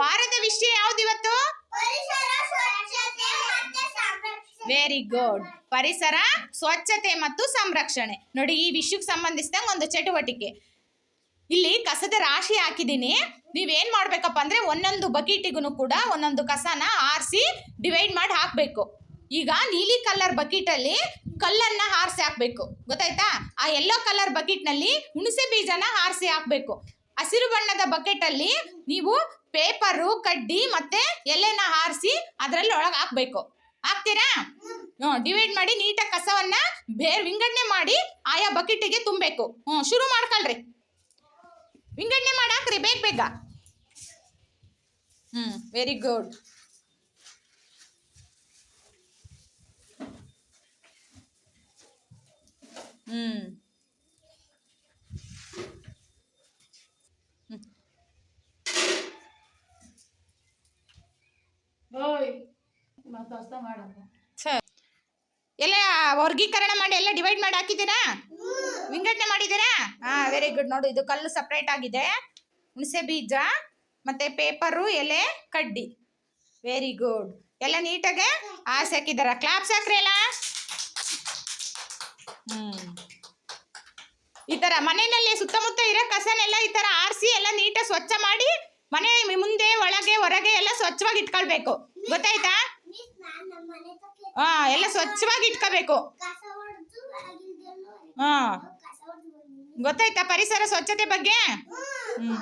ವಾರದ ವಿಷಯ ಯಾವ್ದು ಇವತ್ತು? ವೆರಿ ಗುಡ್ ಪರಿಸರ ಸ್ವಚ್ಛತೆ ಮತ್ತು ಸಂರಕ್ಷಣೆ. ನೋಡಿ ಈ ವಿಷಯಕ್ಕೆ ಸಂಬಂಧಿಸಿದಂಗೆ ಒಂದು ಚಟುವಟಿಕೆ. ಇಲ್ಲಿ ಕಸದ ರಾಶಿ ಹಾಕಿದ್ದೀನಿ. ನೀವೇನ್ ಮಾಡ್ಬೇಕಪ್ಪ ಅಂದ್ರೆ ಒಂದೊಂದು ಬಕೀಟಿಗೂ ಕೂಡ ಒಂದೊಂದು ಕಸನ ಆರಿಸಿ ಡಿವೈಡ್ ಮಾಡಿ ಹಾಕಬೇಕು. ಈಗ ನೀಲಿ ಕಲರ್ ಬಕೀಟಲ್ಲಿ ಕಲ್ಲನ್ನ ಹಾರಿಸಿ ಹಾಕಬೇಕು. ಗೊತ್ತಾಯ್ತಾ? ಆ ಯೆಲ್ಲೋ ಕಲರ್ ಬಕೀಟ್ನಲ್ಲಿ ಹುಣಸೆ ಬೀಜನ ಹಾರಿಸಿ ಹಾಕಬೇಕು. ಹಸಿರು ಬಣ್ಣದ ಬಕೆಟ್ ಅಲ್ಲಿ ನೀವು ಪೇಪರು, ಕಡ್ಡಿ ಮತ್ತೆ ಎಲೆನ ಹಾರಿಸಿ ಅದರಲ್ಲಿ ಒಳಗೆ ಹಾಕ್ಬೇಕು. ಹಾಕ್ತೀರಾ? ಡಿವೈಡ್ ಮಾಡಿ ನೀಟಾಗಿ ಕಸವನ್ನ ಬೇರೆ ವಿಂಗಡಣೆ ಮಾಡಿ ಆಯಾ ಬಕೆಟಿಗೆ ತುಂಬಬೇಕು. ಹ್ಞೂ, ಶುರು ಮಾಡ್ಕೊಳ್ರಿ. ವಿಂಗಡಣೆ ಮಾಡಿ ಹಾಕ್ರಿ, ಬೇಗ ಬೇಗ. ಹ್ಞೂ ವೆರಿ ಗುಡ್ ಹ್ಞೂ. ಎಲ್ಲ ವರ್ಗೀಕರಣ ಮಾಡಿ ಎಲ್ಲ ಡಿವೈಡ್ ಮಾಡಿ ಹಾಕಿದ್ದೀರಾ? ವಿಂಗಡಣೆ ಮಾಡಿದ್ದೀರಾ? ಹಾ ವೆರಿ ಗುಡ್ ನೋಡು, ಇದು ಕಲ್ಲು ಸಪ್ರೇಟ್ ಆಗಿದೆ. ಹುಣಸೆ ಬೀಜ, ಮತ್ತೆ ಪೇಪರು ಎಲೆ, ಕಡ್ಡಿ. ವೆರಿ ಗುಡ್ ಎಲ್ಲ ನೀಟಾಗೆ ಆಸೆ ಹಾಕಿದಾರ ಕ್ಲಾಪ್ಸ್ ಹಾಕ್ರಿ ಎಲ್ಲ ಈ ತರ ಮನೆಯಲ್ಲಿ ಸುತ್ತಮುತ್ತ ಇರೋ ಕಸನೆಲ್ಲ ಈ ತರ ಆರಿಸಿ ಎಲ್ಲ ನೀಟಾಗಿ ಸ್ವಚ್ಛ ಮಾಡಿ ಮನೆ ಮುಂದೆ, ಒಳಗೆ, ಹೊರಗೆ ಎಲ್ಲ ಸ್ವಚ್ಛವಾಗಿ ಇಟ್ಕೊಳ್ಬೇಕು. ಗೊತ್ತಾಯ್ತಾ? ಹಾ ಎಲ್ಲ ಸ್ವಚ್ಛವಾಗಿ ಇಟ್ಕೋಬೇಕು. ಹಾ. ಗೊತ್ತಾಯ್ತಾ ಪರಿಸರ ಸ್ವಚ್ಛತೆ ಬಗ್ಗೆ? ಹ್ಮ್.